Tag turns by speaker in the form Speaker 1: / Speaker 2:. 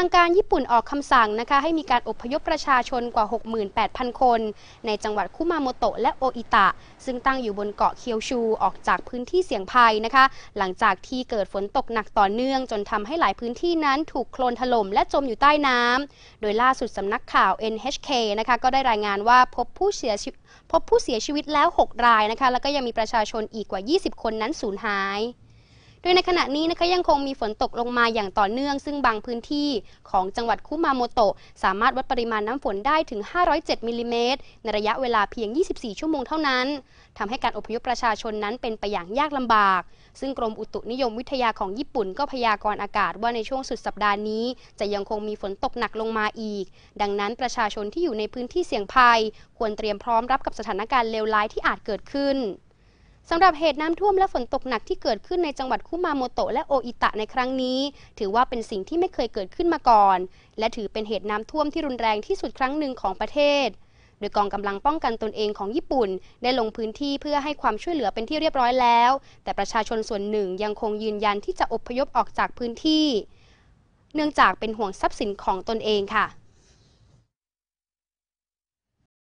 Speaker 1: ทางการญี่ปุ่นออกคำสั่งนะคะให้มีการอพยพประชาชนกว่า 68,000 คน ในจังหวัดคุมาโมโตะและโออิตะ ซึ่งตั้งอยู่บนเกาะเคียวชูออกจากพื้นที่เสี่ยงภัยนะคะ หลังจากที่เกิดฝนตกหนักต่อเนื่อง จนทำให้หลายพื้นที่นั้นถูกโคลนถล่มและจมอยู่ใต้น้ำโดยล่าสุดสำนักข่าว NHK นะคะก็ได้รายงานว่าพบผู้เสียชีวิตพบผู้เสียชีวิตแล้ว 6 รายนะคะ แล้วก็ยังมีประชาชนอีกกว่า 20 คนนั้นสูญหาย ดยในขณะนี้นะคะยังคงมีฝนตกลงมาอย่างต่อเนื่อง ซึ่งบางพื้นที่ของจังหวัดคุมาโมโตะสามารถวัดปริมาณน้ำฝนได้ถึง 507มิลลิเมตรในระยะเวลาเพียง 24 ชั่วโมงเท่านั้นทำให้การอพยพประชาชนนั้นเป็นไปอย่างยากลำบาก ซึ่งกรมอุตุนิยมวิทยาของญี่ปุ่นก็พยากรณ์อากาศว่าในช่วงสุดสัปดาห์นี้ จะยังคงมีฝนตกหนักลงมาอีก ดังนั้นประชาชนที่อยู่ในพื้นที่เสี่ยงภัย ควรเตรียมพร้อมรับกับสถานการณ์เลวร้ายที่อาจเกิดขึ้น สำหรับเหตุน้ำท่วมและฝนตกหนักที่เกิดขึ้นในจังหวัดคุมาโมโตะและโออิตะในครั้งนี้ ถือว่าเป็นสิ่งที่ไม่เคยเกิดขึ้นมาก่อน และถือเป็นเหตุน้ำท่วมที่รุนแรงที่สุดครั้งหนึ่งของประเทศ โดยกองกำลังป้องกันตนเองของญี่ปุ่น ได้ลงพื้นที่เพื่อให้ความช่วยเหลือเป็นที่เรียบร้อยแล้ว แต่ประชาชนส่วนหนึ่งยังคงยืนยันที่จะอพยพออกจากพื้นที่ เนื่องจากเป็นห่วงทรัพย์สินของตนเองค่ะ